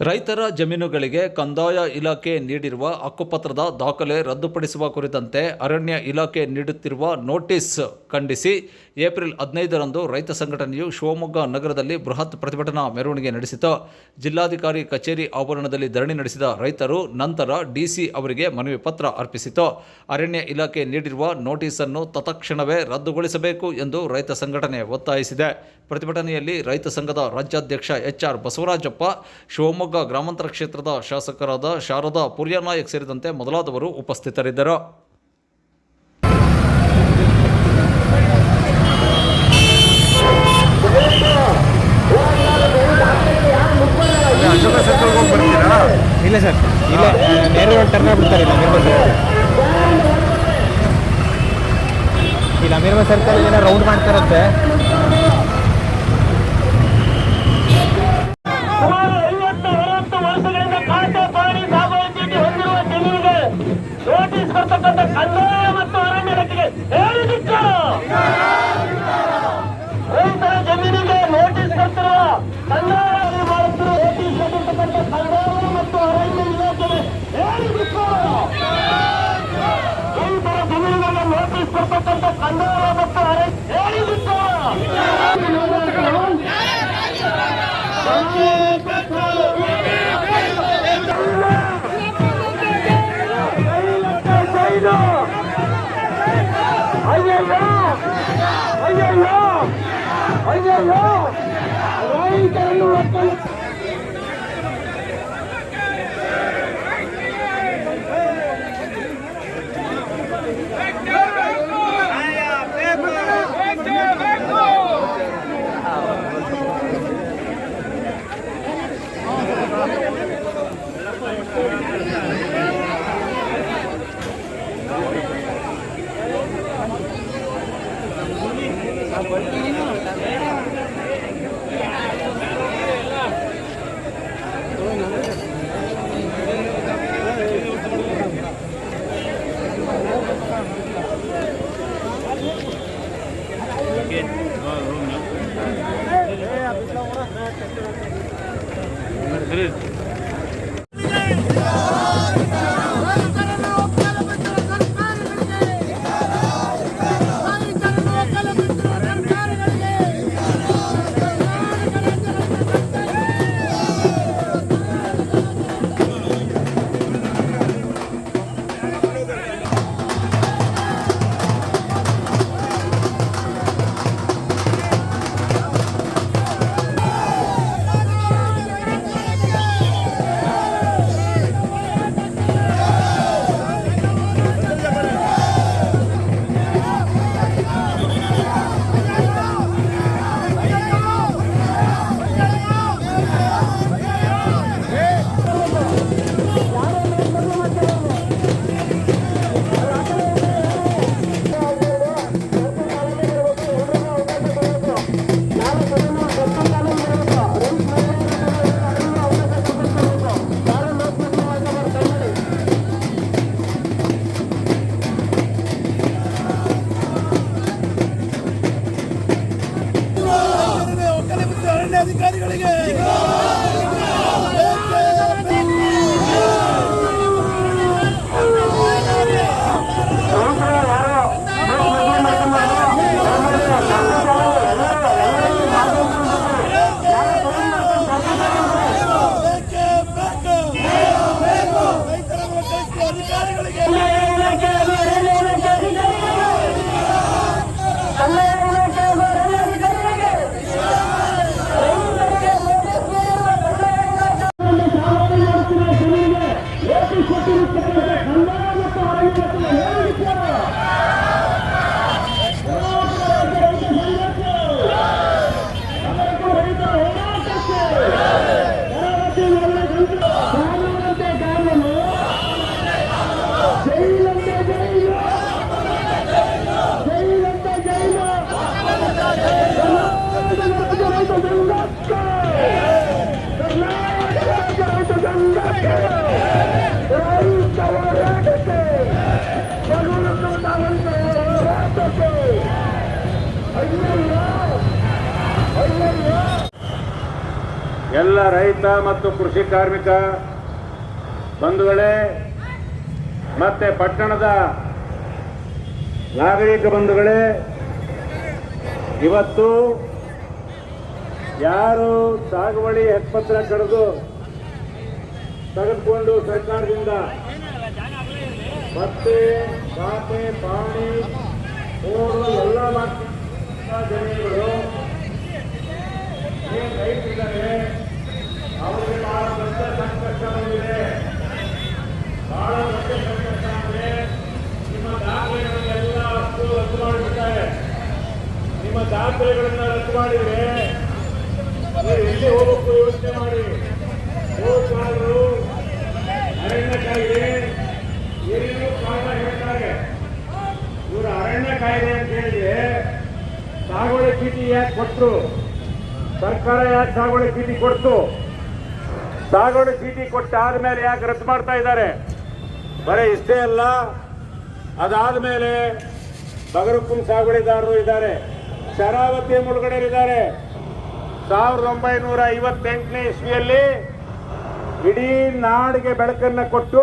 ರೈತರ ಜಮೀನುಗಳಿಗೆ ಕಂದಾಯ ಇಲಾಖೆ ನೀಡಿರುವ ಹಕ್ಕುಪತ್ರದ ದಾಖಲೆ ರದ್ದುಪಡಿಸುವ ಕುರಿತಂತೆ ಅರಣ್ಯ ಇಲಾಖೆ ನೀಡುತ್ತಿರುವ ನೋಟಿಸ್. ಖಂಡಿಸಿ ಏಪ್ರಿಲ್ ಹದಿನೈದರಂದು ರೈತ ಸಂಘಟನೆಯು ಶಿವಮೊಗ್ಗ ನಗರದಲ್ಲಿ ಬೃಹತ್ ಪ್ರತಿಭಟನಾ ಮೆರವಣಿಗೆ ನಡೆಸಿತು. ಜಿಲ್ಲಾಧಿಕಾರಿ ಕಚೇರಿ ಆವರಣದಲ್ಲಿ ಧರಣಿ ನಡೆಸಿದ ರೈತರು ನಂತರ ಡಿಸಿ ಅವರಿಗೆ ಮನವಿ ಪತ್ರ ಅರ್ಪಿಸಿತು. ಅರಣ್ಯ ಇಲಾಖೆ ನೀಡಿರುವ ನೋಟಿಸನ್ನು ತತ್ಕ್ಷಣವೇ ರದ್ದುಗೊಳಿಸಬೇಕು ಎಂದು ರೈತ ಸಂಘಟನೆ ಒತ್ತಾಯಿಸಿದೆ. ಪ್ರತಿಭಟನೆಯಲ್ಲಿ ರೈತ ಸಂಘದ ರಾಜ್ಯಾಧ್ಯಕ್ಷ ಎಚ್ ಆರ್ ಬಸವರಾಜಪ್ಪ, ಶಿವಮೊಗ್ಗ ಗ್ರಾಮಾಂತರ ಕ್ಷೇತ್ರದ ಶಾಸಕರಾದ ಶಾರದಾ ಪುರ್ಯನಾಯಕ್ ಸೇರಿದಂತೆ ಮೊದಲಾದವರು ಉಪಸ್ಥಿತರಿದ್ದರು ಅಶೋಕ ಸರ್ಕಲ್ಗೆ ಹೋಗಿ ಬರ್ತೀರಾ ಇಲ್ಲ ಸರ್. ಇಲ್ಲ ನೇರ ಟರ್ನ್ ಬಿಡ್ತಾರೆ ಇಲ್ಲ ಇಲ್ಲ ಅಮೀರ್ಬಾ ಸರ್ಕಲ್ ಏನೋ ರೌಂಡ್ ಮಾಡ್ತಾರಂತೆ. ನೋಟಿಸ್ ಐವತ್ತು అయ్యయ్యో! అయ్యయ్యో! అయ్యయ్యో! రైతులను ఒక్కలు ಎಲ್ಲ ರೈತ ಮತ್ತು ಕೃಷಿ ಕಾರ್ಮಿಕ ಬಂಧುಗಳೇ, ಮತ್ತೆ ಪಟ್ಟಣದ ನಾಗರಿಕ ಬಂಧುಗಳೇ, ಇವತ್ತು ಯಾರು ಸಾಗುವಳಿ ಹೆಪ್ಪತ್ರ ಕರೆದು ತೆಗೆದುಕೊಂಡು ಸರ್ಕಾರದಿಂದ ಮತ್ತೆ ಬಾತೆ ಪಾಣಿ ಎಲ್ಲ ಮಾಡ್ತಿದ್ದ ಜನಗಳು ರೈತರಿದ್ದಾರೆ. ಅವರಿಗೆ ಬಹಳ ದೊಡ್ಡ ಸಂಕಷ್ಟ ಬಂದಿದೆ ಬಹಳ ದೊಡ್ಡ ಸಂಕಷ್ಟ ಅಂದ್ರೆ ನಿಮ್ಮ ದಾಖಲೆಗಳನ್ನೆಲ್ಲ ಅಷ್ಟು ರದ್ದು ಮಾಡಿಬಿಡ್ತಾರೆ. ನಿಮ್ಮ ದಾಖಲೆಗಳನ್ನ ರದ್ದು ಮಾಡಿದ್ರೆ ನೀವು ಎಲ್ಲಿ ಹೋಗಬೇಕು ಯೋಚನೆ ಮಾಡಿ. ಹೋಗ್ಬಾರ್ದು. ಅರಣ್ಯ ಕಾಯಿದೆ ಏನೇನೋ ಕಾರಣ ಹೇಳ್ತಾರೆ. ಇವರು ಅರಣ್ಯ ಕಾಯಿದೆ ಅಂತ ಹೇಳಿದ್ರೆ ಸಾಗುವಳಿ ಚೀಟಿ ಯಾಕೆ ಕೊಟ್ಟರು ಸರ್ಕಾರ ಯಾಕೆ ಸಾಗುವಳಿ ಚೀಟಿ ಕೊಡ್ತು? ಸಾಗುವಳಿ ಚೀಟಿ ಕೊಟ್ಟಾದ್ಮೇಲೆ ಯಾಕೆ ರದ್ದು ಮಾಡ್ತಾ ಇದ್ದಾರೆ? ಬರೀ ಇಷ್ಟೇ ಅಲ್ಲ ಅದಾದ್ಮೇಲೆ ಬಗರುಕುಂ ಸಾಗುಳಿದಾರರು ಇದ್ದಾರೆ. ಶರಾವತಿ ಮುಳುಗಡೆಯಲ್ಲಿದ್ದಾರೆ. ಸಾವಿರದ ಒಂಬೈನೂರ ಐವತ್ತೆಂಟನೇ ಇಸ್ವಿಯಲ್ಲಿ ಇಡೀ ನಾಡಿಗೆ ಬೆಳಕನ್ನು ಕೊಟ್ಟು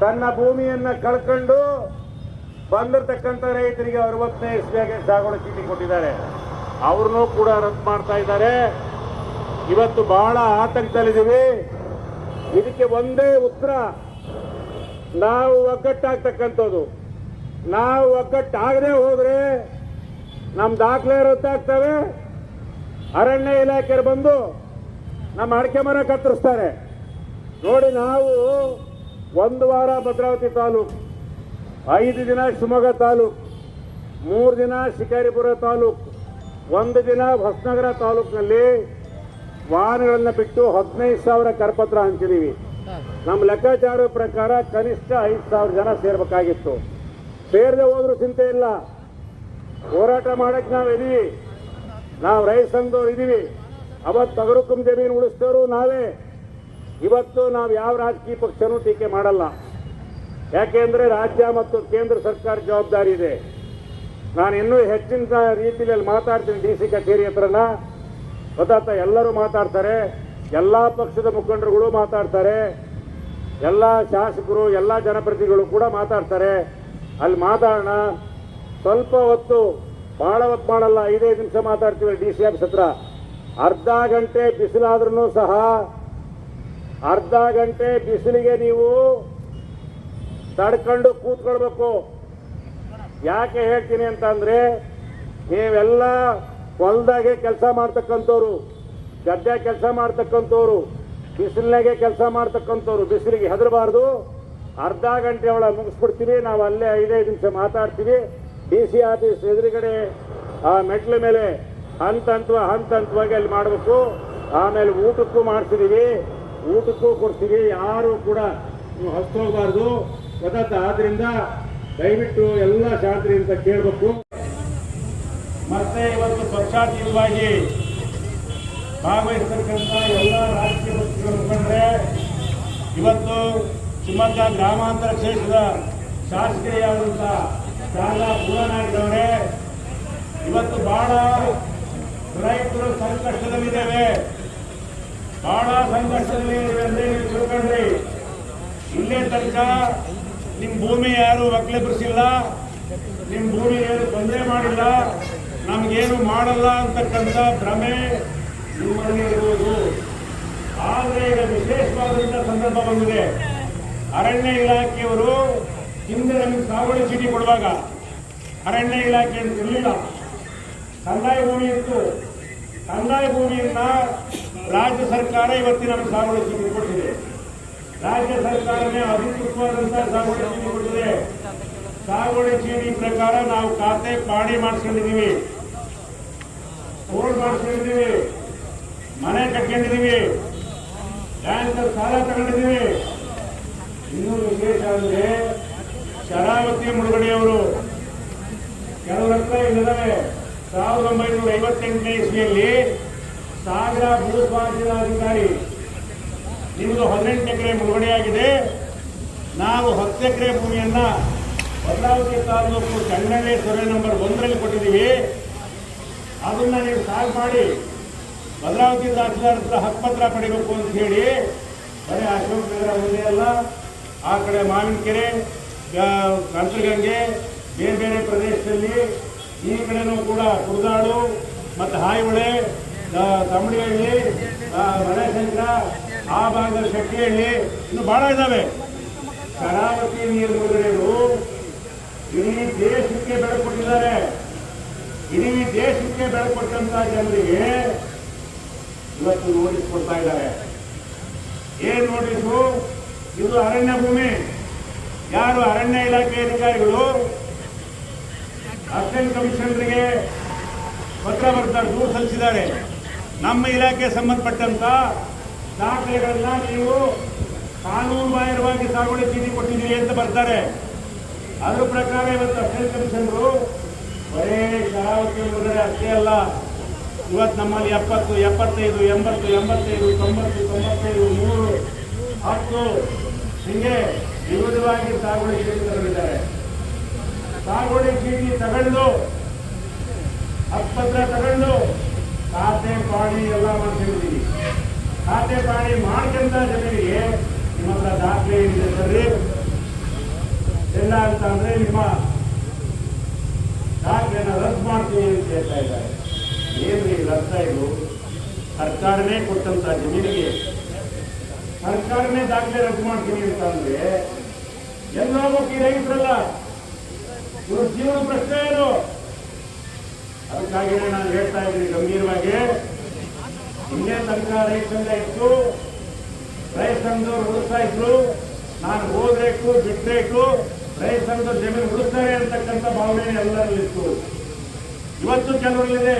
ತನ್ನ ಭೂಮಿಯನ್ನು ಕಳ್ಕೊಂಡು ಬಂದಿರತಕ್ಕಂಥ ರೈತರಿಗೆ ಅರವತ್ತನೇ ಇಸ್ವಿಯಾಗಿ ಸಾಗುಳಿ ಚೀಟಿ ಕೊಟ್ಟಿದ್ದಾರೆ. ಅವ್ರನ್ನೂ ಕೂಡ ರದ್ದು ಮಾಡ್ತಾ ಇದ್ದಾರೆ. ಇವತ್ತು ಬಹಳ ಆತಂಕದಲ್ಲಿದ್ದೀವಿ. ಇದಕ್ಕೆ ಒಂದೇ ಉತ್ತರ. ನಾವು ಒಗ್ಗಟ್ಟಾಗ್ತಕ್ಕಂಥದ್ದು. ನಾವು ಒಗ್ಗಟ್ಟಾಗದೆ ಹೋದರೆ ನಮ್ಮ ದಾಖಲೆ ರದ್ದಾಗ್ತವೆ ಅರಣ್ಯ ಇಲಾಖೆಯರು ಬಂದು ನಮ್ಮ ಅಡಿಕೆ ಮರ ಕತ್ತರಿಸ್ತಾರೆ. ನೋಡಿ ನಾವು ಒಂದು ವಾರ ಭದ್ರಾವತಿ ತಾಲೂಕು, ಐದು ದಿನ ಶಿವಮೊಗ್ಗ ತಾಲೂಕು, ಮೂರು ದಿನ ಶಿಕಾರಿಪುರ ತಾಲೂಕು, ಒಂದು ದಿನ ಹೊಸನಗರ ತಾಲೂಕಿನಲ್ಲಿ ವಾಹನಗಳನ್ನ ಬಿಟ್ಟು ಹದಿನೈದು ಸಾವಿರ ಕರಪತ್ರ ಹಂಚಿದೀವಿ. ನಮ್ಮ ಲೆಕ್ಕಾಚಾರದ ಪ್ರಕಾರ ಕನಿಷ್ಠ ಐದು ಸಾವಿರ ಜನ ಸೇರ್ಬೇಕಾಗಿತ್ತು. ಸೇರದೆ ಹೋದ್ರೂ ಚಿಂತೆ ಇಲ್ಲ. ಹೋರಾಟ ಮಾಡಕ್ಕೆ ನಾವು ಇದೀವಿ. ನಾವು ರೈತ ಸಂಘದವ್ರು ಇದೀವಿ. ಅವತ್ತು ತಗರುಕುಂ ಜಮೀನು ಉಳಿಸ್ತವರು ನಾವೇ. ಇವತ್ತು ನಾವು ಯಾವ ರಾಜಕೀಯ ಪಕ್ಷನೂ ಟೀಕೆ ಮಾಡಲ್ಲ. ಯಾಕೆಂದ್ರೆ ರಾಜ್ಯ ಮತ್ತು ಕೇಂದ್ರ ಸರ್ಕಾರ ಜವಾಬ್ದಾರಿ ಇದೆ. ನಾನು ಇನ್ನೂ ಹೆಚ್ಚಿನ ರೀತಿಯಲ್ಲಿ ಮಾತಾಡ್ತೀನಿ ಡಿ ಸಿ ಕಚೇರಿ ಹತ್ರನ. ಗೊತ್ತಾಗ್ತಾ ಎಲ್ಲರೂ ಮಾತಾಡ್ತಾರೆ, ಎಲ್ಲ ಪಕ್ಷದ ಮುಖಂಡರುಗಳು ಮಾತಾಡ್ತಾರೆ, ಎಲ್ಲ ಶಾಸಕರು, ಎಲ್ಲ ಜನಪ್ರತಿನಿಧಿಗಳು ಕೂಡ ಮಾತಾಡ್ತಾರೆ. ಅಲ್ಲಿ ಮಾತಾಡೋಣ. ಸ್ವಲ್ಪ ಹೊತ್ತು ಬಹಳ ಹೊತ್ತು ಮಾಡಲ್ಲ, ಐದೈದು ನಿಮಿಷ ಮಾತಾಡ್ತೀವಿ ಡಿ ಸಿ ಆಫೀಸ್ ಹತ್ರ. ಅರ್ಧ ಗಂಟೆ ಬಿಸಿಲಾದ್ರೂ ಸಹ, ಅರ್ಧ ಗಂಟೆ ಬಿಸಿಲಿಗೆ ನೀವು ತಡ್ಕೊಂಡು ಕೂತ್ಕೊಳ್ಬೇಕು. ಯಾಕೆ ಹೇಳ್ತೀನಿ ಅಂತಂದ್ರೆ, ನೀವೆಲ್ಲ ಹೊಲ್ದಾಗೆ ಕೆಲಸ ಮಾಡ್ತಕ್ಕಂಥವ್ರು, ಗದ್ದೆ ಕೆಲಸ ಮಾಡ್ತಕ್ಕಂಥವ್ರು, ಬಿಸಿಲಿನಾಗೆ ಕೆಲಸ ಮಾಡ್ತಕ್ಕಂಥವ್ರು ಬಿಸಿಲಿಗೆ ಹೆದರಬಾರ್ದು. ಅರ್ಧ ಗಂಟೆ ಒಳ ಮುಗಿಸ್ಬಿಡ್ತೀವಿ, ನಾವು ಅಲ್ಲೇ ಐದೈದು ನಿಮಿಷ ಮಾತಾಡ್ತೀವಿ. ಡಿ ಸಿ ಆಫೀಸ್ ಎದುರುಗಡೆ ಆ ಮೆಟ್ಲ ಮೇಲೆ ಹಂತ ಹಂತವ ಹಂತ ಹಂತವಾಗಿ ಅಲ್ಲಿ ಮಾಡಬೇಕು. ಆಮೇಲೆ ಊಟಕ್ಕೂ ಮಾಡ್ತಿದ್ದೀವಿ ಊಟಕ್ಕೂ ಕೊಡ್ತೀವಿ ಯಾರು ಕೂಡ ನೀವು ಹಸ್ತೋಗಬಾರ್ದು ಗೊತ್ತಾಗ್ತಾ ಆದ್ರಿಂದ ದಯವಿಟ್ಟು ಎಲ್ಲ ಶಾಂತಿ ಅಂತ ಕೇಳಬೇಕು. ಮತ್ತೆ ಇವತ್ತು ಪಕ್ಷಾತೀತವಾಗಿ ಭಾಗವಹಿಸ್ತಕ್ಕಂಥ ಎಲ್ಲ ರಾಜಕೀಯ ಪಕ್ಷಗಳ ಮುಖಂಡರೇ ಇವತ್ತು ಶಿವಮೊಗ್ಗ ಗ್ರಾಮಾಂತರ ಕ್ಷೇತ್ರದ ಶಾಸಕಿಯಾದಂಥ ಶಾರದಾ ಪೂರ್ಣನಾಗಿದ್ದವರೇ ಇವತ್ತು ಬಹಳ ರೈತರು ಸಂಕಷ್ಟದಲ್ಲಿದ್ದೇವೆ. ಬಹಳ ಸಂಕಷ್ಟದಲ್ಲಿ ಅಂದ್ರೆ ತಿಳ್ಕೊಂಡ್ರಿ? ಇಲ್ಲೇ ತನಕ ನಿಮ್ಮ ಭೂಮಿ ಯಾರು ಒಕ್ಕಲೆಬ್ರಿಸಿಲ್ಲ ನಿಮ್ಮ ಭೂಮಿ ಏನು ತೊಂದರೆ ಮಾಡಿಲ್ಲ. ನಮಗೇನು ಮಾಡಲ್ಲ ಅಂತಕ್ಕಂಥ ಭ್ರಮೆ ನಿಮ್ಮಲ್ಲಿ ಇರ್ಬೋದು. ಆದರೆ ಈಗ ವಿಶೇಷವಾದಂಥ ಸಂದರ್ಭ ಬಂದಿದೆ. ಅರಣ್ಯ ಇಲಾಖೆಯವರು ಹಿಂದೆ ನಮಗೆ ಸಾಗುವಳಿ ಚೀಟಿ ಕೊಡುವಾಗ ಅರಣ್ಯ ಇಲಾಖೆ ಅಂತ ಇರಲಿಲ್ಲ. ಕಂದಾಯ ಭೂಮಿ ಇತ್ತು. ಕಂದಾಯ ಭೂಮಿಯನ್ನ ರಾಜ್ಯ ಸರ್ಕಾರ ಇವತ್ತಿನ ನಮಗೆ ಸಾಗುವಳಿ ಚೀಟಿ ಕೊಟ್ಟಿದೆ. ರಾಜ್ಯ ಸರ್ಕಾರನೇ ಅಧಿಕೃತವಾದಂತಹ ಸಾಗುವಳಿ ಚೀಟಿ ಕೊಟ್ಟಿದೆ. ಸಾಗುವಳಿ ಚೀಟಿ ಪ್ರಕಾರ ನಾವು ಖಾತೆ ಪಾಡಿ ಮಾಡಿಸ್ಕೊಂಡಿದ್ದೀವಿ. ಬೋರ್ಡ್ ಮಾಡಿಸ್ಕೊಂಡಿದ್ದೀವಿ. ಮನೆ ಕಟ್ಕೊಂಡಿದ್ದೀವಿ. ಬ್ಯಾಂಕ್ ಸಾಲ ತಗೊಂಡಿದ್ದೀವಿ. ಇನ್ನೂ ವಿಶೇಷ ಅಂದ್ರೆ ಶರಾವತಿ ಮುಳುಗಡೆಯವರು ಕೆಲವರ ಹತ್ರ ಇಲ್ಲಿದ್ದಾವೆ ಸಾವಿರದ ಒಂಬೈನೂರ ಐವತ್ತೆಂಟನೇ ಇಸ್ವಿಯಲ್ಲಿ ಸಾಗರ ಭೂ ಸ್ವಾಧೀನಾಧಿಕಾರಿ ನಿಮ್ಮದು ಹದಿನೆಂಟು ಎಕರೆ ಮುಳುಗಡೆಯಾಗಿದೆ. ನಾವು ಹತ್ತು ಎಕರೆ ಭೂಮಿಯನ್ನ ಭದ್ರಾವತಿ ತಾಲೂಕು ಚನ್ನಳ್ಳಿ ಸೊರೆ ನಂಬರ್ ಒಂದರಲ್ಲಿ ಕೊಟ್ಟಿದ್ದೀವಿ. ಅದನ್ನ ನೀವು ಸಾಲ್ ಮಾಡಿ. ಭದ್ರಾವತಿ ತಹಸೀಲ್ದಾರ್ ಹತ್ರ ಹಕ್ಕುಪತ್ರ ಪಡಿಬೇಕು ಅಂತ ಹೇಳಿ. ಬರೀ ಅಶೋಕ್ ನಗರ ಒಂದೇ ಅಲ್ಲ, ಆ ಕಡೆ ಮಾವಿನಕೆರೆ ಅಂತರ್ಗಂಗೆ ಬೇರೆ ಬೇರೆ ಪ್ರದೇಶದಲ್ಲಿ ಈ ಕಡೆನೂ ಕೂಡ ಕುರುದಾಳು ಮತ್ತು ಹಾಯಿಹೊಳೆ ತಮಿಳುಹಳ್ಳಿ ಮಳೆಶಂಕರ ಆ ಭಾಗದ ಶಕ್ತಿಹಳ್ಳಿ ಇನ್ನು ಭಾಳ ಇದ್ದಾವೆ. ಕರಾವತಿ ನೀರು ಇಡೀ ದೇಶಕ್ಕೆ ಬೆಳೆ ಕೊಟ್ಟಿದ್ದಾರೆ ಇಡೀ ದೇಶಕ್ಕೆ ಬೆಳೆ ಕೊಟ್ಟಂತ ಜನರಿಗೆ ಇವತ್ತು ನೋಟಿಸ್ ಕೊಡ್ತಾ ಇದ್ದಾರೆ. ಏನ್ ನೋಟಿಸು ಇದು ಅರಣ್ಯ ಭೂಮಿ. ಯಾರು ಅರಣ್ಯ ಇಲಾಖೆ ಅಧಿಕಾರಿಗಳು? ಅಸಿಸ್ಟೆಂಟ್ ಕಮಿಷನರ್ಗೆ ಪತ್ರ ಬರ್ತಾರೆ ದೂರು ಸಲ್ಲಿಸಿದ್ದಾರೆ. ನಮ್ಮ ಇಲಾಖೆ ಸಂಬಂಧಪಟ್ಟಂತ ದಾಖಲೆಗಳನ್ನ ನೀವು ಕಾನೂನು ಬಾಹಿರವಾಗಿ ಸಾಗುವಳಿ ಚೀಟಿ ಕೊಟ್ಟಿದ್ದೀರಿ ಅಂತ ಬರ್ತಾರೆ. ಅದ್ರ ಪ್ರಕಾರ ಇವತ್ತು ಅಫೇರ್ ಕಮಿಷನ್ರು, ಬರೇ ಶರಾವತಿ ಮುರುಗಡೆ ಅಷ್ಟೇ ಅಲ್ಲ, ಇವತ್ತು ನಮ್ಮಲ್ಲಿ ಎಪ್ಪತ್ತು, ಎಪ್ಪತ್ತೈದು, ಎಂಬತ್ತು, ಎಂಬತ್ತೈದು, ತೊಂಬತ್ತು, ತೊಂಬತ್ತೈದು, ಮೂರು, ಹತ್ತು ಹಿಂಗೆ ವಿವಿಧವಾಗಿ ಸಾಗುವಳಿ ಚೀಟಿ ತಗೊಂಡಿದ್ದಾರೆ ಸಾಗುವಳಿ ಚೀಟಿ ತಗೊಂಡು ಹಕ್ಕುಪತ್ರ ತಗೊಂಡು ಖಾತೆ ಪಾಣಿ ಎಲ್ಲ ಮಾಡ್ಕೊಂಡಿದ್ದೀವಿ. ಖಾತೆ ಪಾಣಿ ಮಾಡ್ಕೊಂತ ಜನರಿಗೆ ನಿಮ್ಮ ಹತ್ರ ದಾಖಲೆ ಏನಿದೆ ಬರ್ರಿ ಇಲ್ಲ ಅಂತ ಅಂದ್ರೆ ನಿಮ್ಮ ದಾಖಲೆಯನ್ನು ರದ್ದು ಮಾಡ್ತೀನಿ ಅಂತ ಹೇಳ್ತಾ ಇದ್ದಾರೆ. ಏನ್ರಿ ರದ್ದ ಇದು? ಸರ್ಕಾರನೇ ಕೊಟ್ಟಂತ ಜಮೀನಿಗೆ ಸರ್ಕಾರನೇ ದಾಖಲೆ ರದ್ದು ಮಾಡ್ತೀನಿ ಅಂತ ಅಂದ್ರೆ ಎಲ್ಲ ಹೋಗಿ ರೈತರಲ್ಲ. ಇವ್ರ ಜೀವನ ಪ್ರಶ್ನೆ ಏನು? ಅದಕ್ಕಾಗಿ ನಾನು ಹೇಳ್ತಾ ಇದ್ದೀನಿ ಗಂಭೀರವಾಗಿ. ಇನ್ನೇ ತನಕ ರೈತರಿಂದ ಇತ್ತು. ರೈತ ಸಂಘದವ್ರು ಉಳಿಸ್ತಾ ಇದ್ರು. ನಾನು ಹೋದ್ರೇಕು, ಬಿಟ್ರೇಕು ರೈತ ಸಂಘದ ಜಮೀನು ಉಳಿಸ್ತಾರೆ ಅಂತಕ್ಕಂಥ ಭಾವನೆ ಎಲ್ಲರಲ್ಲಿತ್ತು. ಇವತ್ತು ಕೆಲವರಲ್ಲಿದೆ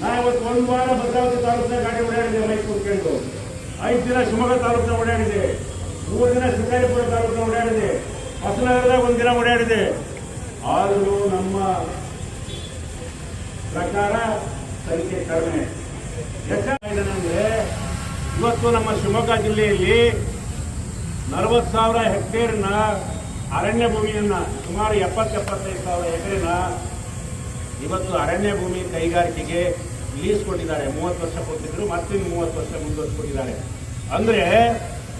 ನಾ ಇವತ್ತು ಒಂದು ವಾರ ಭದ್ರಾವತಿ ತಾಲೂಕಿನ ಗಾಡಿ ಓಡಾಡಿದೆ ಮೈಕ್ ಕೂತ್ಕೊಂಡು ಐದು ದಿನ ಶಿವಮೊಗ್ಗ ತಾಲೂಕಿನ ಓಡಾಡಿದೆ. ಮೂರು ದಿನ ಶಿಕಾರಿಪುರ ತಾಲೂಕಿನ ಓಡಾಡಿದೆ. ಹೊಸನಗರದಾಗ ಒಂದು ದಿನ ಓಡಾಡಿದೆ. ಆದರೂ ನಮ್ಮ ಪ್ರಕಾರ ಸಂಖ್ಯೆ ಕಡಿಮೆ. ಯಾಕಂದ್ರೆ ಇವತ್ತು ನಮ್ಮ ಶಿವಮೊಗ್ಗ ಜಿಲ್ಲೆಯಲ್ಲಿ ನಲವತ್ತು ಸಾವಿರ ಹೆಕ್ಟೇರ್ನ ಅರಣ್ಯ ಭೂಮಿಯನ್ನ ಸುಮಾರು ಎಪ್ಪತ್ತು ಎಪ್ಪತ್ತೈದು ಸಾವಿರ ಎಕರೆನ ಇವತ್ತು ಅರಣ್ಯ ಭೂಮಿ ಕೈಗಾರಿಕೆಗೆ ಲೀಸ್ ಕೊಟ್ಟಿದ್ದಾರೆ. ಮೂವತ್ತು ವರ್ಷ ಕೊಟ್ಟಿದ್ರು ಮತ್ತೆ ಮೂವತ್ತು ವರ್ಷ ಮುಂದುವರಿಸ್ಕೊಟ್ಟಿದ್ದಾರೆ ಅಂದ್ರೆ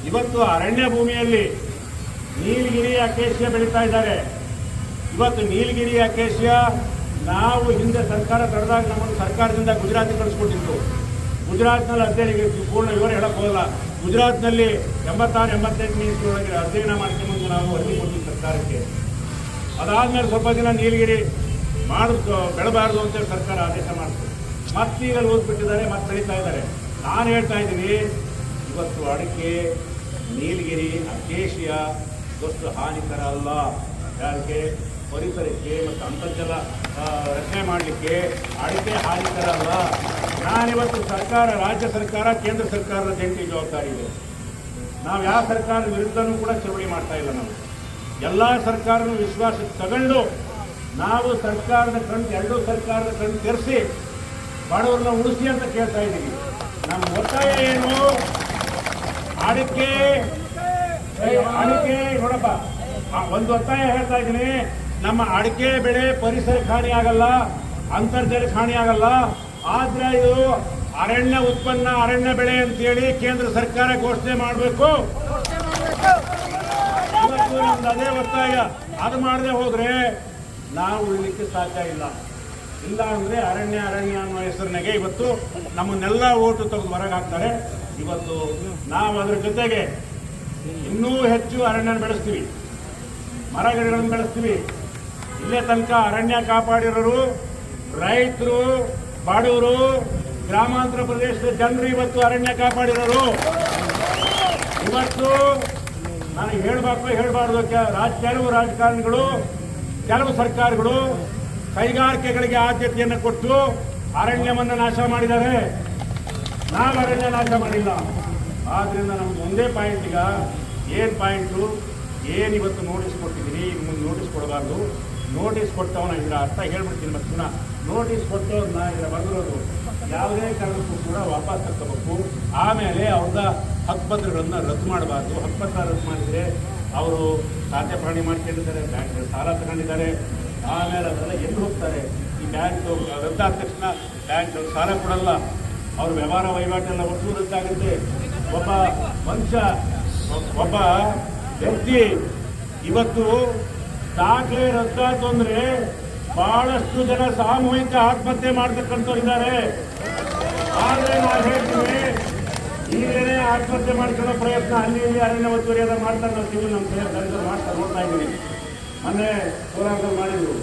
ಇವತ್ತು ಅರಣ್ಯ ಭೂಮಿಯಲ್ಲಿ ನೀಲಗಿರಿ ಅಕೇಶಿಯ ಬೆಳೀತಾ ಇದ್ದಾರೆ. ಇವತ್ತು ನೀಲಗಿರಿ ಅಕೇಶಿಯ ನಾವು ಹಿಂದೆ ಸರ್ಕಾರ ತಡೆದಾಗ ನಮ್ಮನ್ನು ಸರ್ಕಾರದಿಂದ ಗುಜರಾತ್ ಕಳಿಸ್ಕೊಟ್ಟಿತ್ತು. ಗುಜರಾತ್ನಲ್ಲಿ ಅಧ್ಯಯನ ಪೂರ್ಣ ವಿವರ ಹೇಳಕ್ ಹೋಗಲ್ಲ. ಗುಜರಾತ್ನಲ್ಲಿ ಎಂಬತ್ತಾರು, ಎಂಬತ್ತೆಂಟು ಇಸ್ವಿಯೊಳಗೆ ಅಧ್ಯಯನ ಮಾಡ್ಕೊಂಬಂದು ನಾವು ಅರ್ಜಿ ಕೊಟ್ಟಿದ್ದು ಸರ್ಕಾರಕ್ಕೆ. ಅದಾದ್ಮೇಲೆ ಸ್ವಲ್ಪ ದಿನ ನೀಲಗಿರಿ ಮಾಡ ಬೆಳಬಾರ್ದು ಅಂತೇಳಿ ಸರ್ಕಾರ ಆದೇಶ ಮಾಡ್ತು. ಮತ್ತೀಗ ಓದ್ಬಿಟ್ಟಿದ್ದಾರೆ ಮತ್ತೆ ಬೆಳೀತಾ ಇದ್ದಾರೆ. ನಾನು ಹೇಳ್ತಾ ಇದ್ದೀನಿ, ಇವತ್ತು ಅಡಿಕೆ, ನೀಲಗಿರಿ, ಅಕೇಶಿಯ ಇವತ್ತು ಹಾನಿಕರ ಅಲ್ಲ. ಯಾರಿಗೆ? ಪರಿಸರಕ್ಕೆ ಮತ್ತು ಅಂತರ್ಜಲ ರಚನೆ ಮಾಡಲಿಕ್ಕೆ ಅಡಿಕೆ ಹಾನಿಕರ ಅಲ್ಲ ನಾನಿವತ್ತು ಸರ್ಕಾರ, ರಾಜ್ಯ ಸರ್ಕಾರ, ಕೇಂದ್ರ ಸರ್ಕಾರದ ಜಂಟಿ ಜವಾಬ್ದಾರಿ ಇದೆ. ನಾವು ಯಾವ ಸರ್ಕಾರದ ವಿರುದ್ಧನೂ ಕೂಡ ಚಳವಳಿ ಮಾಡ್ತಾ ಇಲ್ಲ ನಾವು. ಎಲ್ಲ ಸರ್ಕಾರನು ವಿಶ್ವಾಸಕ್ಕೆ ತಗೊಂಡು ನಾವು ಸರ್ಕಾರದ ಕಣ್ಣು ಎರಡೂ ಸರ್ಕಾರದ ಕಣ್ಣು ತೆರೆಸಿ ಬಡವ್ರನ್ನ ಉಳಿಸಿ ಅಂತ ಕೇಳ್ತಾ ಇದ್ದೀವಿ. ನಮ್ಮ ಒತ್ತಾಯ ಏನು? ಅಡಿಕೆ ಅಡಿಕೆ ನೋಡಪ್ಪ. ಒಂದು ಒತ್ತಾಯ ಹೇಳ್ತಾ ಇದ್ದೀನಿ. ನಮ್ಮ ಅಡಿಕೆ ಬೆಳೆ ಪರಿಸರಕ್ಕೆ ಆಗಲ್ಲ ಅಂತರ್ಜಲಕ್ಕೆ ಆಗಲ್ಲ. ಆದ್ರೆ ಇದು ಅರಣ್ಯ ಉತ್ಪನ್ನ, ಅರಣ್ಯ ಬೆಳೆ ಅಂತೇಳಿ ಕೇಂದ್ರ ಸರ್ಕಾರ ಘೋಷಣೆ ಮಾಡಬೇಕು. ಅದೇ ಒತ್ತಾಯ. ಅದು ಮಾಡದೆ ಹೋದ್ರೆ ನಾವು ಉಳಿಲಿಕ್ಕೆ ಸಾಧ್ಯ ಇಲ್ಲ. ಇಲ್ಲ ಅಂದ್ರೆ ಅರಣ್ಯ ಅರಣ್ಯ ಅನ್ನೋ ಹೆಸರಿನಾಗೆ ಇವತ್ತು ನಮ್ಮನ್ನೆಲ್ಲ ಓಟು ತೆಗೆದು ಹೊರಗೆ ಹಾಕ್ತಾರೆ. ಇವತ್ತು ನಾವು ಅದರ ಜೊತೆಗೆ ಇನ್ನೂ ಹೆಚ್ಚು ಅರಣ್ಯ ಬೆಳೆಸ್ತೀವಿ. ಮರಗಿಡಗಳನ್ನು ಬೆಳೆಸ್ತೀವಿ. ಇಲ್ಲೇ ತನಕ ಅರಣ್ಯ ಕಾಪಾಡಿರೋರು, ರೈತರು, ಬಾಡೂರು, ಗ್ರಾಮಾಂತರ ಪ್ರದೇಶದ ಜನರು ಇವತ್ತು ಅರಣ್ಯ ಕಾಪಾಡಿರೋರು. ಇವತ್ತು ನನಗೆ ಹೇಳಬೇಕು, ಹೇಳಬಾರ್ದು. ಕೆಲವು ರಾಜಕಾರಣಿಗಳು, ಕೆಲವು ಸರ್ಕಾರಗಳು ಕೈಗಾರಿಕೆಗಳಿಗೆ ಆದ್ಯತೆಯನ್ನು ಕೊಟ್ಟು ಅರಣ್ಯವನ್ನು ನಾಶ ಮಾಡಿದ್ದಾರೆ. ನಾವು ಅರಣ್ಯ ನಾಶ ಮಾಡಿಲ್ಲ. ಆದ್ರಿಂದ ನಮ್ದು ಒಂದೇ ಪಾಯಿಂಟ್ ಈಗ, ಏನು ಪಾಯಿಂಟು, ಏನು ಇವತ್ತು ನೋಟಿಸ್ ಕೊಟ್ಟಿದ್ದೀರಿ ಮುಂದೆ ನೋಟಿಸ್ ಕೊಡಬಾರ್ದು. ನೋಟಿಸ್ ಕೊಟ್ಟವನ ಇದರ ಅರ್ಥ ಹೇಳ್ಬಿಡ್ತೀನಿ ಮತ್ತೆ ಪುನಃ. ನೋಟಿಸ್ ಕೊಟ್ಟವ್ರನ್ನ ಇದರ ಬರೆದಿರೋದು ಯಾವುದೇ ಕಾರಣಕ್ಕೂ ಕೂಡ ವಾಪಸ್ ತಗೋಬೇಕು ಆಮೇಲೆ ಅವ್ರದ ಹಕ್ಕುಪತ್ರಗಳನ್ನು ರದ್ದು ಮಾಡಬಾರ್ದು. ಹಕ್ಕುಪತ್ರ ರದ್ದು ಮಾಡಿದರೆ ಅವರು ಖಾತೆ ಪ್ರಾಣಿ ಮಾಡ್ಕೊಂಡಿದ್ದಾರೆ, ಬ್ಯಾಂಕ್ ಸಾಲ ತಗೊಂಡಿದ್ದಾರೆ. ಆಮೇಲೆ ಅದೆಲ್ಲ ಎಲ್ಲಿ ಹೋಗ್ತಾರೆ? ಈ ಬ್ಯಾಂಕ್ ರದ್ದಾದ ತಕ್ಷಣ ಬ್ಯಾಂಕ್ ಸಾಲ ಕೊಡಲ್ಲ. ಅವ್ರ ವ್ಯವಹಾರ ವಹಿವಾಟೆಲ್ಲ ಒಟ್ಟು ರದ್ದಾಗುತ್ತೆ ಒಬ್ಬ ಮನುಷ್ಯ, ಒಬ್ಬ ವ್ಯಕ್ತಿ ಇವತ್ತು ದಾಖಲೆ ರದ್ದಾಯ್ತು ಅಂದ್ರೆ ಬಹಳಷ್ಟು ಜನ ಸಾಮೂಹಿಕ ಆತ್ಮಹತ್ಯೆ ಮಾಡ್ತಕ್ಕಂಥವ್ರು ಇದ್ದಾರೆ ಆದ್ರೆ ನಾವು ಹೇಳ್ತೀವಿ ಈಗಲೇ ಆತ್ಮಹತ್ಯೆ ಮಾಡ್ಕೊಳ್ಳೋ ಪ್ರಯತ್ನ ಅಲ್ಲಿ ಇಲ್ಲಿ ಅಲ್ಲಿನ ಒತ್ತುವರಿ ಎಲ್ಲ ಮಾಡ್ತಾರೆ ನಾವು ನಮ್ಮ ಕೈ ಮಾಡ್ತಾ ನೋಡ್ತಾ ಇದ್ದೀವಿ ಮೊನ್ನೆ ಹೋರಾಟ ಮಾಡಿದ್ರು.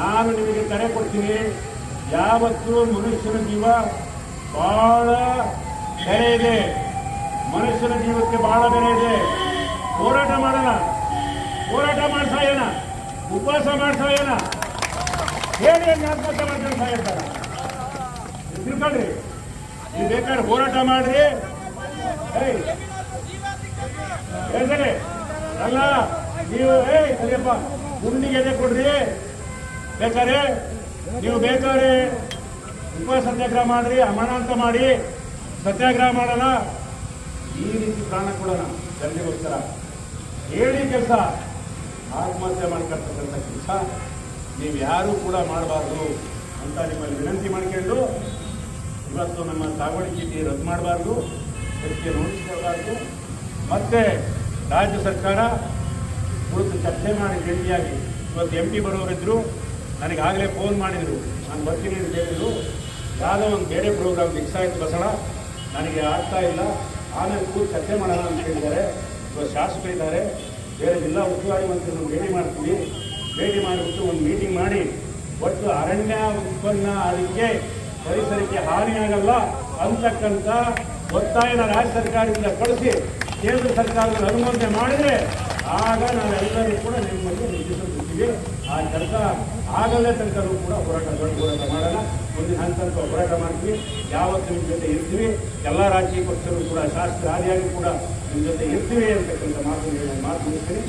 ನಾನು ನಿಮಗೆ ಕರೆ ಕೊಡ್ತೀನಿ, ಯಾವತ್ತೂ ಮನುಷ್ಯನ ಜೀವ ಬಹಳ ಬೆಲೆ ಇದೆ. ಮನುಷ್ಯನ ಜೀವಕ್ಕೆ ಬಹಳ ಬೆಲೆ ಇದೆ. ಹೋರಾಟ ಮಾಡೋಣ. ಹೋರಾಟ ಮಾಡ್ಸಾಯಣ ಉಪವಾಸ ಮಾಡ್ಸಾಯಣ ಹೇಳಿ ಹಂಗೆ ಆತ್ಮಹತ್ಯೆ ಮಾಡ್ಕೊಂಡು ಸಾಯಿರ್ತಾರೆ ತಿಳ್ಕೊಳ್ರಿ. ನೀವು ಬೇಕಾದ್ರೆ ಹೋರಾಟ ಮಾಡ್ರಿ. ಹೇಳ್ತಾರೆ ಅಲ್ಲ, ನೀವು, ಏಯ್ ಕಲಿಯಪ್ಪ ಗುಂಡಿಗೆ ಎದೆ ಕೊಡ್ರಿ. ಬೇಕಾದ್ರೆ, ನೀವು ಬೇಕಾದ್ರೆ ಉಪ ಸತ್ಯಾಗ್ರಹ ಮಾಡ್ರಿ, ಅಮಾನಾಂತ ಮಾಡಿ. ಸತ್ಯಾಗ್ರಹ ಮಾಡೋಣ ಈ ರೀತಿ ಪ್ರಾಣ ಕೊಡೋಣ. ಜನರಿಗೋಸ್ಕರ. ಹೇಳಿ ಕೆಲಸ. ಆತ್ಮಹತ್ಯೆ ಮಾಡ್ಕೊಳ್ತಕ್ಕಂಥ ಕೆಲಸ ನೀವು ಯಾರೂ ಕೂಡ ಮಾಡಬಾರ್ದು ಅಂತ ನಿಮ್ಮಲ್ಲಿ ವಿನಂತಿ ಮಾಡ್ಕೊಂಡು ಇವತ್ತು ನಮ್ಮ ಸಾಗುವಳಿ ಚೀಟಿ ರದ್ದು ಮಾಡಬಾರ್ದು, ಅದಕ್ಕೆ ನೋಡಿಸ್ಕೊಳ್ಬಾರ್ದು ಮತ್ತೆ ರಾಜ್ಯ ಸರ್ಕಾರ ಕುರಿತು ಚರ್ಚೆ ಮಾಡಿ ಜಂಟಿಯಾಗಿ ಇವತ್ತು ಎಂ ಪಿ ಬರೋರಿದ್ದರು ನನಗೆ ಆಗಲೇ ಫೋನ್ ಮಾಡಿದರು, ನಾನು ಬರ್ತೀನಿ ಅಂತ ಹೇಳಿದರು. ಯಾವುದೋ ಒಂದು ಬೇರೆ ಪ್ರೋಗ್ರಾಮ್ ಫಿಕ್ಸ್ ಆಯಿತು ಬಸಣ, ನನಗೆ ಆಗ್ತಾ ಇಲ್ಲ. ಆಮೇಲೆ ಕೂತು ಚರ್ಚೆ ಮಾಡೋಣ ಅಂತ ಹೇಳಿದ್ದಾರೆ. ಇವತ್ತು ಶಾಸಕರಿದ್ದಾರೆ ಬೇರೆ ಜಿಲ್ಲಾ ಉಸ್ತುವಾರಿ ಭೇಟಿ ಮಾಡ್ತೀವಿ ಭೇಟಿ ಮಾಡಿಬಿಟ್ಟು ಒಂದು ಮೀಟಿಂಗ್ ಮಾಡಿ. ಒಟ್ಟು ಅರಣ್ಯ ಉತ್ಪನ್ನ ಅದಕ್ಕೆ ಪರಿಸರಕ್ಕೆ ಹಾನಿಯಾಗಲ್ಲ ಅಂತಕ್ಕಂಥ ಒತ್ತಾಯನ ರಾಜ್ಯ ಸರ್ಕಾರದಿಂದ ಕಳಿಸಿ ಕೇಂದ್ರ ಸರ್ಕಾರದಲ್ಲಿ ಅನುಮೋದನೆ ಮಾಡಿದರೆ ಆಗ ನಾವೆಲ್ಲರೂ ಕೂಡ ನಿಮ್ಮಲ್ಲಿ ನಿಲ್ಲಿಸುತ್ತೀವಿ ಆ ಕೆಲಸ ಆಗಲೇ ತನಕನೂ ಕೂಡ ಹೋರಾಟ ದೊಡ್ಡ ಹೋರಾಟ ಮಾಡೋಣ ಮುಂದಿನ ಹಂತ ತನಕ ಹೋರಾಟ ಮಾಡ್ತೀವಿ. ಯಾವತ್ತು ನಿಮ್ಮ ಜೊತೆ ಇರ್ತೀವಿ. ಎಲ್ಲ ರಾಜಕೀಯ ಪಕ್ಷಗಳು ಕೂಡ ಶಾಸಕರಾದಿಯಾಗಿ ಕೂಡ ನಿಮ್ಮ ಜೊತೆ ಇರ್ತೀವಿ ಅಂತಕ್ಕಂಥ ಮಾತು ಮಾತು ಮುಗಿಸ್ತೀನಿ